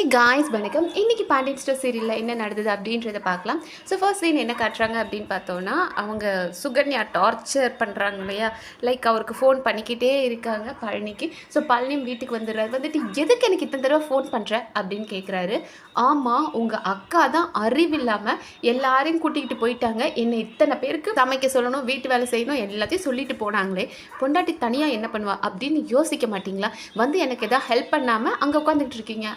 Hey guys வணக்கம். இன்னைக்கு Pandian store சீரியலில் என்ன நடந்தது அப்படின்றத பார்க்கலாம். ஸோ ஃபர்ஸ்ட் சீன் என்ன காட்டுறாங்க அப்படின்னு பார்த்தோன்னா அவங்க சுகன்யா டார்ச்சர் பண்ணுறாங்க இல்லையா? லைக் அவருக்கு ஃபோன் பண்ணிக்கிட்டே இருக்காங்க பழனிக்கு. ஸோ பழனி வீட்டுக்கு வந்துடுறாரு. வந்துட்டு எதுக்கு எனக்கு இத்தனை தடவை ஃபோன் பண்ணுற அப்படின்னு கேட்குறாரு ஆமாம் உங்கள் அக்கா தான் அறிவில்லாமல் எல்லாரையும் கூட்டிகிட்டு போயிட்டாங்க. என்னை இத்தனை பேருக்கு சமைக்க சொல்லணும் வீட்டு வேலை செய்யணும் எல்லாத்தையும் சொல்லிட்டு போனாங்களே. பொண்டாட்டி தனியாக என்ன பண்ணுவா? அப்படின்னு யோசிக்க மாட்டிங்களா? வந்து எனக்கு எதாவது ஹெல்ப் பண்ணாமல் அங்கே உட்காந்துட்டு இருக்கீங்க.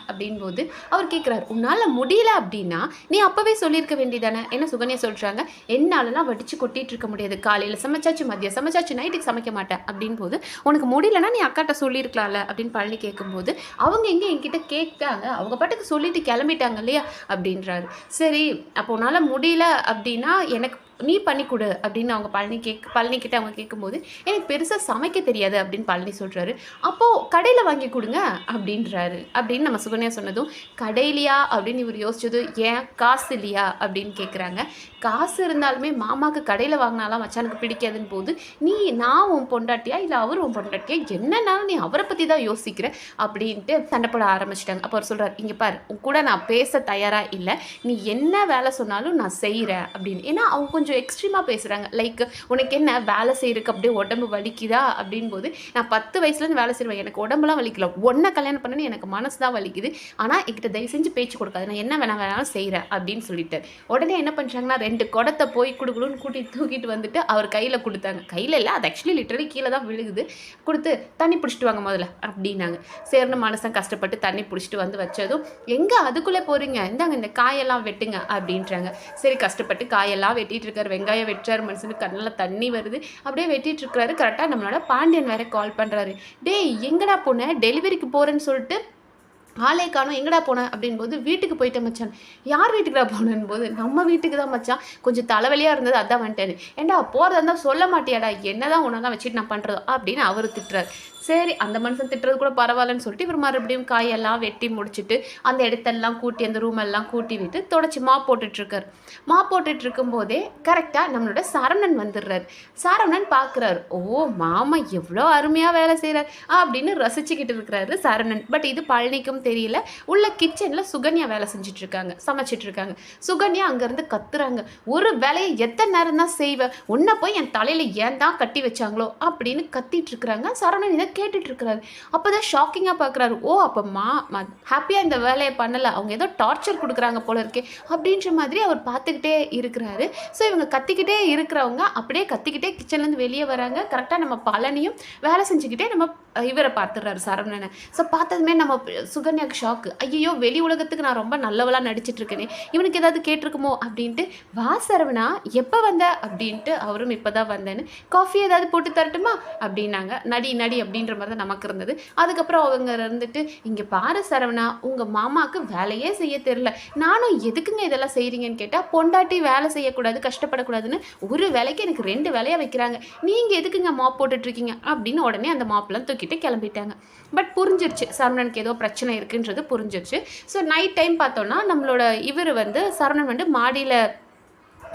போது அவர் கேட்குறாரு உன்னால் முடியல அப்படின்னா நீ அப்போவே சொல்லியிருக்க வேண்டியதானே? என்ன சுகன்யா சொல்கிறாங்க என்னாலலாம் வடித்து கொட்டிகிட்டு இருக்க முடியாது. காலையில் சமைச்சாச்சு மதியம் சமைச்சாச்சு நைட்டுக்கு சமைக்க மாட்டேன். அப்படின்னு போது உனக்கு முடியலன்னா நீ அக்காட்ட சொல்லியிருக்கலாம்ல? அப்படின்னு பழனி கேட்கும்போது அவங்க எங்கே என்கிட்ட கேட்காங்க அவங்க பாட்டுக்கு சொல்லிட்டு கிளம்பிட்டாங்க இல்லையா? அப்படின்றாரு. சரி அப்போ உன்னால் முடியல அப்படின்னா எனக்கு நீ பண்ணி கொடு அப்படின்னு அவங்க பழனி கேக் பழனிக்கிட்ட அவங்க கேட்கும்போது எனக்கு பெருசாக சமைக்க தெரியாது அப்படின்னு பழனி சொல்கிறாரு அப்போது கடையில் வாங்கி கொடுங்க அப்படின்றாரு. அப்படின்னு நம்ம சுகன்யா சொன்னதும் கடையிலையா? அப்படின்னு இவர் யோசிச்சது ஏன்? காசு இல்லையா? அப்படின்னு கேட்குறாங்க காசு இருந்தாலுமே மாமாவுக்கு கடையில் வாங்கினாலாம் மச்சானுக்கு பிடிக்காதுன்னு போது நீ நான் உன் பொண்டாட்டியா? இல்லை அவர் உன் பொண்டாட்டியா? என்னன்னாலும் நீ அவரை பற்றி தான் யோசிக்கிற? அப்படின்ட்டு சண்டைப்பட ஆரம்பிச்சிட்டாங்க. அப்போ அவர் சொல்கிறார் இங்கே பாரு உன் கூட நான் பேச தயாராக இல்லை. நீ என்ன வேலை சொன்னாலும் நான் செய்கிறேன் அப்படின்னு. ஏன்னா அவங்க கொஞ்சம் எக்ஸ்ட்ரீமாக பேசுகிறாங்க லைக் உனக்கு என்ன வேலை செய்யறதுக்கு அப்படியே உடம்பு வலிக்குதா அப்படின் போது நான் பத்து வயசுலேருந்து வேலை செய்வேன் எனக்கு உடம்புலாம் வலிக்கல. ஒன்றை கல்யாணம் பண்ணனு எனக்கு மனசு தான் வலிக்குது. ஆனால் என்கிட்ட தயவு செஞ்சு பேச்சு கொடுக்காது. நான் என்ன வேணா வேணாலும் செய்கிறேன் அப்படின்னு சொல்லிட்டு. உடனே என்ன பண்ணுறாங்கன்னா ரெண்டு குடத்தை போய் கொடுக்கணும்னு கூட்டி தூக்கிட்டு வந்துட்டு அவர் கையில் கொடுத்தாங்க. கையில் இல்லை அது ஆக்சுவலி லிட்டரலி கீழே தான் விழுகுது. கொடுத்து தண்ணி பிடிச்சிட்டு வாங்க முதல்ல அப்படின்னாங்க. சேர்ந்து மனசன் கஷ்டப்பட்டு தண்ணி பிடிச்சிட்டு வந்து வச்சதும் எங்கே அதுக்குள்ளே போகிறீங்க இந்தாங்க இந்த காயெல்லாம் வெட்டுங்க அப்படின்றாங்க. சரி கஷ்டப்பட்டு காயெல்லாம் வெட்டிட்டு இருக்காரு வெங்காயம் வெட்டுறாரு மனுஷனுக்கு கண்ணில் தண்ணி வருது. அப்படியே வெட்டிட்டு இருக்கிறாரு. கரெக்டாக நம்மளோட பாண்டியன் வேற கால் பண்ணுறாரு டேய் எங்கடா போன? டெலிவரிக்கு போகிறேன்னு சொல்லிட்டு ஆளே காணும் எங்கடா போனேன் அப்படின்போது வீட்டுக்கு போயிட்டேன் மச்சான். யார் வீட்டுக்குடா போனேன் போது நம்ம வீட்டுக்கு தான் மச்சான். கொஞ்சம் தலைவலியாக இருந்தது அதான் வந்துட்டேன் ஏன்டா போகிறதா இருந்தால் சொல்ல மாட்டியாடா. என்னதான் உன்னெல்லாம் வச்சுட்டு நான் பண்ணுறதோ அப்படின்னு அவர் திட்டுறாரு. சரி அந்த மனுஷன் திட்டுறது கூட பரவாயில்லன்னு சொல்லிட்டு இவர் மறுபடியும் காயெல்லாம் வெட்டி முடிச்சுட்டு அந்த இடத்தெல்லாம் கூட்டி அந்த ரூம் எல்லாம் கூட்டி விட்டு தொடச்சி மா போட்டுட்ருக்கார். மா போட்டுட்டு இருக்கும்போதே கரெக்டாக நம்மளோட சரவணன் வந்துடுறாரு. சரவணன் பார்க்குறாரு ஓ மாமா எவ்வளோ அருமையாக வேலை செய்கிறார் அப்படின்னு ரசிச்சுக்கிட்டு இருக்கிறாரு சரவணன். பட் இது பழனிக்கும் தெரியல. உள்ள கிச்சனில் சுகன்யா வேலை செஞ்சுட்டு இருக்காங்க சமைச்சிட்டு இருக்காங்க சுகன்யா அங்கேருந்து கத்துறாங்க. ஒரு வேலையை எத்தனை நேரம் தான் செய்வேன் உன்னை போய் என் தலையில் ஏன் தான் கட்டி வச்சாங்களோ அப்படின்னு கத்திட்டு இருக்கிறாங்க சரவணன் இதை கேட்டுட்டு இருக்கிறாரு அப்போ தான் ஷாக்கிங்காக பார்க்குறாரு ஓ அப்போ மா ஹாப்பியாக இந்த வேலையை பண்ணலை. அவங்க ஏதோ டார்ச்சர் கொடுக்குறாங்க போல இருக்கே அப்படின்ற மாதிரி அவர் பார்த்துக்கிட்டே இருக்கிறாரு. ஸோ இவங்க கத்திக்கிட்டே இருக்கிறவங்க அப்படியே கத்திக்கிட்டே கிச்சன்லேருந்து வெளியே வராங்க. கரெக்டாக நம்ம பழனியும் வேலை செஞ்சுக்கிட்டே நம்ம இவரை பார்த்துடுறாரு சரவணனை. ஸோ பார்த்ததுமே நம்ம சுகன்யாக்கு ஷாக்கு ஐயோ வெளி உலகத்துக்கு நான் ரொம்ப நல்லவளாக நடிச்சிட்ருக்கேனே இவனுக்கு ஏதாவது கேட்டிருக்குமோ அப்படின்ட்டு வா சரவணா எப்போ வந்த? அப்படின்ட்டு அவரும் இப்போ தான் வந்தேன்னு. காஃபி ஏதாவது போட்டு தரட்டுமா? அப்படின்னாங்க. நடி நடி அப்படின்ற மாதிரி தான் நமக்கு இருந்தது. அதுக்கப்புறம் அவங்க இருந்துட்டு இங்கே பாரு சரவணா உங்கள் மாமாவுக்கு வேலையே செய்ய தெரில நானும் எதுக்குங்க இதெல்லாம் செய்கிறீங்கன்னு கேட்டால் பொண்டாட்டி வேலை செய்யக்கூடாது கஷ்டப்படக்கூடாதுன்னு ஒரு வேலைக்கு எனக்கு ரெண்டு வேலையாக வைக்கிறாங்க. நீங்கள் எதுக்குங்க மாப் போட்டுட்ருக்கீங்க அப்படின்னு உடனே அந்த மாப்லாம் தூக்கிட்டு கிளம்பிட்டாங்க. பட் புரிஞ்சிருச்சு. சரவணனுக்கு ஏதோ பிரச்சனை இருக்குன்றது புரிஞ்சிருச்சு. ஸோ நைட் டைம் பார்த்தோன்னா நம்மளோட இவர் வந்து சரவணன் வந்து மாடியில்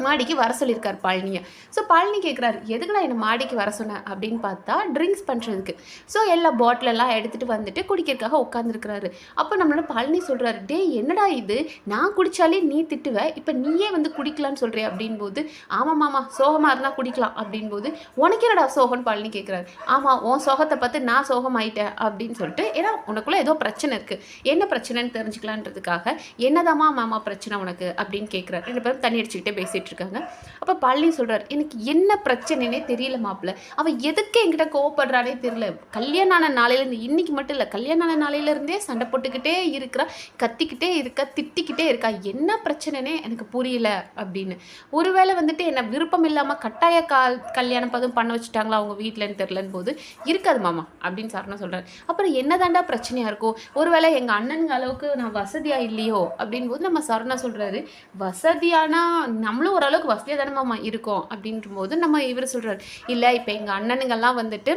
மாடிக்கு வர சொல்லியிருக்கார் பழனியை ஸோ பழனி கேட்குறாரு எதுக்குடா என்னை மாடிக்கு வர சொன்னேன் அப்படின்னு பார்த்தா ட்ரிங்க்ஸ் பண்ணுறதுக்கு ஸோ எல்லா பாட்டிலெல்லாம் எடுத்துகிட்டு வந்துட்டு குடிக்கிறதுக்காக உட்காந்துருக்கிறாரு அப்போ நம்மளோட பழனி சொல்கிறாரு டே என்னடா இது? நான் குடித்தாலே நீ திட்டுவ? இப்போ நீயே வந்து குடிக்கலான்னு சொல்கிறே அப்படின் போது ஆமாம் மாமா சோகமாக இருந்தால் குடிக்கலாம். அப்படின் போது உனக்கு என்னடா சோகம்னு? பழனி கேட்குறாரு ஆமாம் உன் சோகத்தை பார்த்து நான் சோகம் ஆயிட்டேன் அப்படின்னு சொல்லிட்டு ஏன்னா உனக்குள்ளே ஏதோ பிரச்சனை இருக்குது என்ன பிரச்சனைன்னு தெரிஞ்சுக்கலான்றதுக்காக என்னதாம்மா மாமா பிரச்சனை உனக்கு? அப்படின்னு கேட்குறாரு ரெண்டு பேரும் தண்ணி அடிச்சுக்கிட்டே பேசிட்டு இருக்காங்க அப்போ பழனி சொல்கிறார் எனக்கு என்ன பிரச்சனைனே தெரியல மாப்பிள்ள. அவள் எதுக்கு என்கிட்ட கோவப்படுறானே தெரியல. கல்யாணம் ஆன நாளையிலேருந்து இன்னைக்கு மட்டும் இல்லை கல்யாணம் ஆன நாளையிலேருந்தே சண்டை போட்டுக்கிட்டே இருக்கிறா. கத்திக்கிட்டே இருக்கா திட்டிக்கிட்டே இருக்கா. என்ன பிரச்சனைனே எனக்கு புரியல அப்படின்னு. ஒருவேளை வந்துட்டு என்ன விருப்பம் இல்லாமல் கட்டாய கால் கல்யாணம் பதும் பண்ண வச்சுட்டாங்களா அவங்க வீட்டிலன்னு தெரிலன்னு போது இருக்காது மாமா அப்படின்னு சரணா சொல்கிறார் அப்புறம் என்னதாண்டா பிரச்சனையாக இருக்கும்? ஒருவேளை எங்கள் அண்ணனுங்க அளவுக்கு நான் வசதியாக இல்லையோ? அப்படின் போது நம்ம சரணா சொல்கிறாரு வசதியானா நம்மளும் ஓரளவுக்கு வசதியாக தானே மாமா இருக்கோம் அப்படின்ற போது நம்ம இவர் சொல்கிறார் இல்லை இப்போ எங்கள் அண்ணனுங்கள்லாம் வந்துட்டு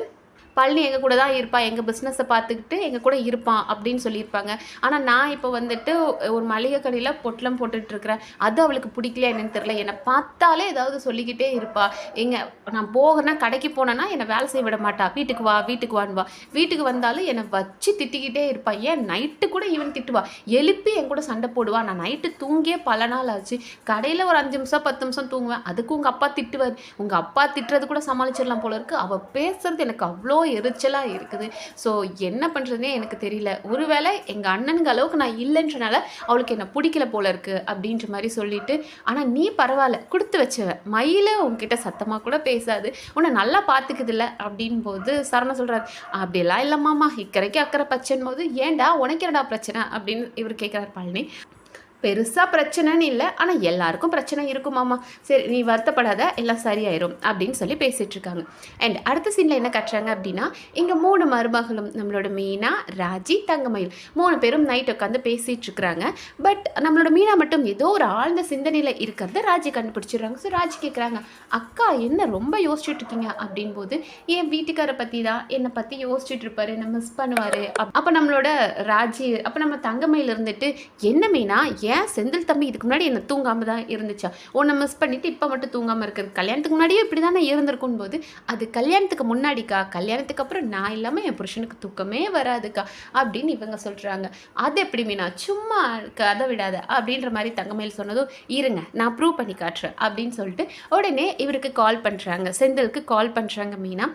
பழனி எங்கள் கூட தான் இருப்பான் எங்கள் பிஸ்னஸை பார்த்துக்கிட்டு எங்கள் கூட இருப்பான் அப்படின்னு சொல்லியிருப்பாங்க. ஆனால் நான் இப்போ வந்துட்டு ஒரு மளிகை கடையில் பொட்டலம் போட்டுட்டு இருக்கிறேன். அது அவளுக்கு பிடிக்கலையா என்னன்னு தெரியல. என்னை பார்த்தாலே ஏதாவது சொல்லிக்கிட்டே இருப்பா. எங்கள் நான் போகிறேன்னா கடைக்கு போனேன்னா என்னை வேலை செய்ய விட மாட்டா. வீட்டுக்கு வா வீட்டுக்கு வான்னு வா. வீட்டுக்கு வந்தாலும் என்னை வச்சு திட்டிக்கிட்டே இருப்பா. ஏன் நைட்டு கூட ஈவன் திட்டுவா. எழுப்பி என் கூட சண்டை போடுவா. நான் நைட்டு தூங்கியே பல நாள் ஆச்சு. கடையில் ஒரு அஞ்சு நிமிஷம் பத்து நிமிஷம் தூங்குவேன். அதுக்கு உங்கள் அப்பா திட்டுவார். உங்கள் அப்பா திட்டுறது கூட சமாளிச்சிடலாம் போல இருக்கு. அவள் பேசுறது எனக்கு அவ்வளோ எரிச்சலாக இருக்குது. ஸோ என்ன பண்ணுறதுனே எனக்கு தெரியல. ஒருவேளை எங்கள் அண்ணனுங்க அளவுக்கு நான் இல்லைன்றனால அவளுக்கு என்னை பிடிக்கல போல இருக்கு அப்படின்ற மாதிரி சொல்லிட்டு ஆனால் நீ பரவாயில்ல கொடுத்து வச்சவ. மயில உங்ககிட்ட சத்தமாக கூட பேசாது. உன்னை நல்லா பார்த்துக்குதுல்ல அப்படின் போது சரண சொல்கிறார் அப்படியெல்லாம் இல்லைம்மாமா இக்கரைக்கு அக்கறை பச்சைன்னு போது ஏன்டா உனக்கு என்னடா பிரச்சனை? அப்படின்னு இவர் கேட்குறாரு பழனி பெருசாக பிரச்சனைன்னு இல்லை ஆனால் எல்லாருக்கும் பிரச்சனை இருக்குமாமா சரி நீ வருத்தப்படாத எல்லாம் சரியாயிரும் அப்படின்னு சொல்லி பேசிகிட்டு இருக்காங்க. அண்ட் அடுத்த சீனில் என்ன கட்டுறாங்க அப்படின்னா இங்கே மூணு மருமகளும் நம்மளோட மீனா ராஜி தங்கமயில். மூணு பேரும் நைட் உட்காந்து பேசிகிட்டு இருக்கிறாங்க. பட் நம்மளோட மீனா மட்டும் ஏதோ ஒரு ஆழ்ந்த சிந்தனையில் இருக்கிறத ராஜி கண்டுபிடிச்சிடுறாங்க. ஸோ ராஜி கேட்குறாங்க அக்கா என்ன ரொம்ப யோசிச்சுட்டு இருக்கீங்க? அப்படின் போது என் வீட்டுக்காரை பற்றி தான் என்னை பற்றி யோசிச்சுட்டு இருப்பாரு என்ன மிஸ் பண்ணுவார். அப்போ நம்மளோட ராஜி அப்போ நம்ம தங்கமயில் இருந்துட்டு என்ன மீனா ஏன் செந்தில் தம்பி இதுக்கு முன்னாடி என்ன தூங்காமல் தான் இருந்துச்சா? உன்னை மிஸ் பண்ணிட்டு இப்போ மட்டும் தூங்காமல் இருக்கிறது. கல்யாணத்துக்கு முன்னாடியே இப்படி தானே இருந்திருக்கும் போது அது கல்யாணத்துக்கு முன்னாடிக்கா? கல்யாணத்துக்கு அப்புறம் நான் இல்லாமல் என் புருஷனுக்கு தூக்கமே வராதுக்கா? அப்படின்னு இவங்க சொல்கிறாங்க அது எப்படி மீனா சும்மா கதை விடாத அப்படின்ற மாதிரி தங்கமேல் சொன்னதும் இருங்க நான் ப்ரூவ் பண்ணி காட்டுறேன் அப்படின்னு சொல்லிட்டு உடனே இவருக்கு கால் பண்ணுறாங்க செந்திலுக்கு கால் பண்ணுறாங்க மீனா.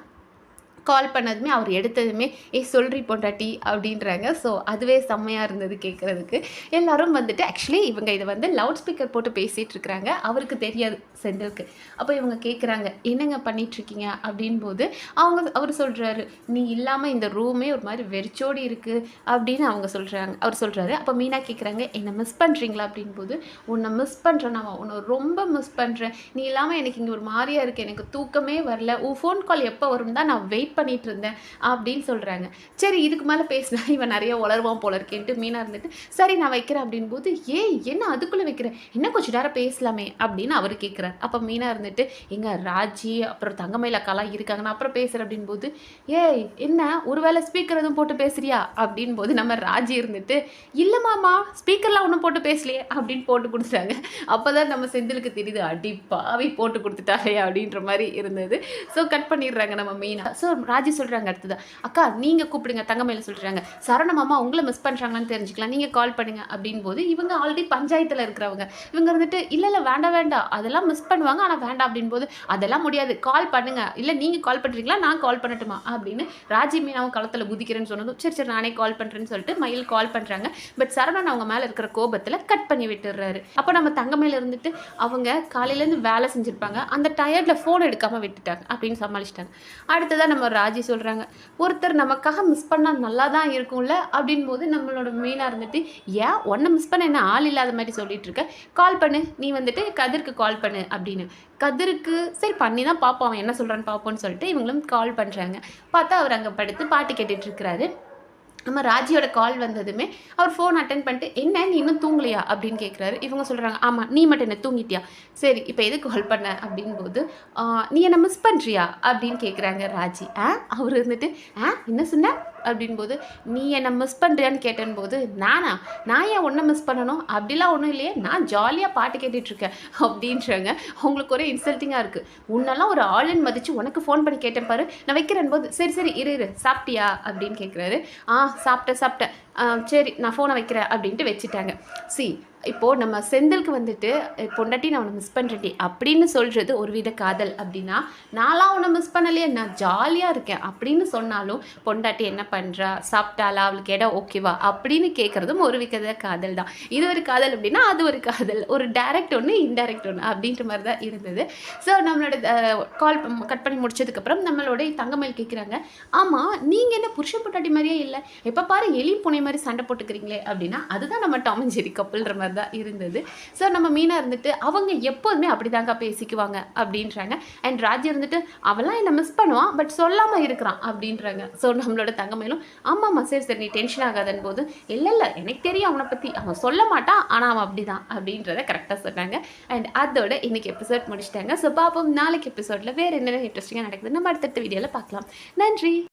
கால் பண்ணதுமே அவர் எடுத்ததுமே ஏ சொல்றி பொண்டாட்டி அப்படின்றாங்க. ஸோ அதுவே செம்மையாக இருந்தது கேட்குறதுக்கு எல்லாரும் வந்துட்டு ஆக்சுவலி இவங்க இதை வந்து லவுட் ஸ்பீக்கர் போட்டு பேசிகிட்டு இருக்கிறாங்க. அவருக்கு தெரியாது செந்திலுக்கு. அப்போ இவங்க கேட்குறாங்க என்னங்க பண்ணிகிட்ருக்கீங்க அப்படின் போது அவங்க அவர் சொல்கிறாரு நீ இல்லாமல் இந்த ரூமே ஒரு மாதிரி வெறிச்சோடி இருக்குது அப்படின்னு அவங்க சொல்கிறாங்க அவர் சொல்கிறாரு அப்போ மீனா கேட்குறாங்க என்னை மிஸ் பண்ணுறீங்களா அப்படின் போது உன்னை மிஸ் பண்ணுறேன் நான் உன்னை ரொம்ப மிஸ் பண்ணுறேன் நீ இல்லாமல் எனக்கு இங்கே ஒரு மாதிரியா இருக்குது எனக்கு தூக்கமே வரல. உன் ஃபோன் கால் எப்போ வரும் தான் நான் வெயிட் பண்ணிட்டு இருந்தேன் அப்படின்னு சொல்கிறாங்க சரி இதுக்கு மேலே பேசினா இவன் நிறைய உளருவான் போல இருக்கேன்ட்டு மீனாக இருந்துட்டு சரி நான் வைக்கிறேன். அப்படின் போது ஏய் என்ன அதுக்குள்ளே வைக்கிறேன் என்ன கொஞ்சம் நேரம் பேசலாமே? அப்படின்னு அவர் கேட்குறார் அப்போ மீனாக இருந்துட்டு எங்க ராஜி அப்புறம் தங்கமயில் அக்காலாம் இருக்காங்க நான் அப்புறம் பேசுகிறேன் அப்படின்னு போது ஏய் என்ன? ஒருவேளை ஸ்பீக்கர் எதுவும் போட்டு பேசுறியா? அப்படின் போது நம்ம ராஜி இருந்துட்டு இல்லை மாமா ஸ்பீக்கர்லாம் ஒன்றும் போட்டு பேசலையே? அப்படின்னு போட்டு கொடுத்துட்டாங்க. அப்போ தான் நம்ம செந்திலுக்கு தெரியுது அடி பாவி போட்டு கொடுத்துட்டாலே அப்படின்ற மாதிரி இருந்தது. ஸோ கட் பண்ணிடுறாங்க நம்ம மீனா. ஸோ ராஜி சொல்கிறாங்க அடுத்தது. அக்கா நீங்கள் கூப்பிடுங்க தங்கமையில் சொல்கிறாங்க சரண மாமா உங்களை மிஸ் பண்ணுறாங்களான்னு தெரிஞ்சுக்கலாம். நீங்கள் கால் பண்ணுங்க. அப்படின் போது இவங்க ஆல்ரெடி பஞ்சாயத்தில் இருக்கிறவங்க. இவங்க இருந்துட்டு இல்லை இல்லை வேண்டாம் வேண்டாம். அதெல்லாம் மிஸ் பண்ணுவாங்க ஆனால் வேண்டாம். அப்படின் போது அதெல்லாம் முடியாது. கால் பண்ணுங்க. இல்லை நீங்கள் கால் பண்ணுறீங்களா நான் கால் பண்ணட்டுமா? அப்படின்னு ராஜி மீனாவும் களத்தில் குதிக்கிறேன்னு சொன்னதும் சரி சரி நானே கால் பண்ணுறேன்னு சொல்லிட்டு மயில் கால் பண்ணுறாங்க பட் சரவணன் அவங்க மேலே இருக்கிற கோபத்தில் கட் பண்ணி விட்டுடுறாரு அப்போ நம்ம தங்கமையில் இருந்துட்டு அவங்க காலையிலேருந்து வேலை செஞ்சுருப்பாங்க. அந்த டயர்டில் ஃபோன் எடுக்காமல் விட்டுட்டாங்க. அப்படின்னு சமாளிச்சிட்டாங்க. அடுத்ததாக நம்ம ராஜி சொல்கிறாங்க ஒருத்தர் நமக்காக மிஸ் பண்ணால் நல்லா தான் இருக்கும்ல? அப்படின் போது நம்மளோட மெயினாக இருந்துட்டு ஏன் உன்னை மிஸ் பண்ண என்ன ஆள் இல்லாத மாதிரி சொல்லிட்டு இருக்க? கால் பண்ணு நீ வந்துட்டு கதிருக்கு கால் பண்ணு அப்படின்னு. கதிருக்கு சரி பண்ணி தான் பார்ப்போம் அவன் என்ன சொல்கிறான்னு பார்ப்போம்னு சொல்லிட்டு இவங்களும் கால் பண்ணுறாங்க பார்த்தா அவர் அங்கே படுத்து பாட்டு கேட்டுட்ருக்கிறாரு நம்ம ராஜியோட கால் வந்ததுமே அவர் ஃபோன் அட்டன் பண்ணிட்டு என்ன நீ இன்னும் தூங்கலையா? அப்படின்னு கேட்குறாரு இவங்க சொல்கிறாங்க ஆமாம் நீ மட்டும் என்ன தூங்கிட்டியா? சரி இப்போ எதுக்கு கால் பண்ண? அப்படின்போது நீ என்னை மிஸ் பண்ணுறியா அப்படின்னு கேட்குறாங்க ராஜி. ஆ அவர் இருந்துட்டு ஆ என்ன சொன்ன? அப்படின் போது நீ என்னை மிஸ் பண்ணுறியான்னு கேட்டேன் போது நானா? நான் ஏன் ஒன்றை மிஸ் பண்ணணும்? அப்படிலாம் ஒன்றும் இல்லையே. நான் ஜாலியாக பாட்டு கேட்டுட்ருக்கேன். அப்படின்றாங்க. அவங்களுக்கு ஒரே இன்சல்ட்டிங்காக இருக்குது உன்னெல்லாம் ஒரு ஆளுன்னு மதித்து உனக்கு ஃபோன் பண்ணி கேட்டேன் பாரு. நான் வைக்கிறேன் போது சரி சரி இரு இரு. சாப்பிட்டியா? அப்படின்னு கேட்குறாரு ஆ சாப்பிட்டேன் சாப்பிட்டேன். சரி நான் ஃபோனை வைக்கிறேன் அப்படின்ட்டு வச்சுட்டாங்க. சி இப்போது நம்ம செந்திலுக்கு வந்துட்டு பொண்டாட்டி நான் உன்னை மிஸ் பண்ணுறேன்டி அப்படின்னு சொல்கிறது ஒரு வித காதல் அப்படின்னா நான்லாம் உன்னை மிஸ் பண்ணலையே நான் ஜாலியாக இருக்கேன். அப்படின்னு சொன்னாலும் பொண்டாட்டி என்ன பண்ணுறா சாப்பிட்டாளா? அவளுக்கு இடம் ஓகேவா அப்படின்னு கேட்குறதும் ஒரு வித காதல் தான். இது ஒரு காதல் அப்படின்னா அது ஒரு காதல். ஒரு டைரக்ட் ஒன்று இன்டைரக்ட் ஒன்று அப்படின்ற மாதிரி தான் இருந்தது. ஸோ நம்மளோட கால் கட் பண்ணி முடிச்சதுக்கப்புறம் நம்மளோட தங்கமயில் கேட்குறாங்க ஆமாம் நீங்கள் என்ன புருஷன் பொண்டாட்டி மாதிரியே இல்லை. எப்போ பாரு எலி புனை மாதிரி சண்டை போட்டுக்கிறீங்களே அப்படின்னா அதுதான் நம்ம டாம் ஜெரி கப்புள்ன்ற மாதிரி தான் இருந்தது. ஸோ நம்ம மீனாக இருந்துட்டு அவங்க எப்போதுமே அப்படிதாங்க பேசிக்குவாங்க அப்படின்றாங்க. அண்ட் ராஜி இருந்துட்டு அவெல்லாம் என்னை மிஸ் பண்ணுவான் பட் சொல்லாமல் இருக்கிறான் அப்படின்றாங்க. ஸோ நம்மளோட தங்கமயிலும் ஆமாம்மா சரி சரி நீ டென்ஷன் ஆகாதன் போது இல்லை இல்லை எனக்கு தெரியும் அவனை பற்றி அவன் சொல்ல மாட்டான் ஆனால் அவன் அப்படிதான் அப்படின்றத கரெக்டாக சொன்னாங்க. அண்ட் அதோட இன்னைக்கு எபிசோட் முடிச்சிட்டாங்க. ஸோ பாப்போம் நாளைக்கு எபிசோடில் வேறு என்னென்ன இன்ட்ரெஸ்டிங்காக நடக்குது நம்ம அடுத்தடுத்த வீடியோவில் பார்க்கலாம். நன்றி!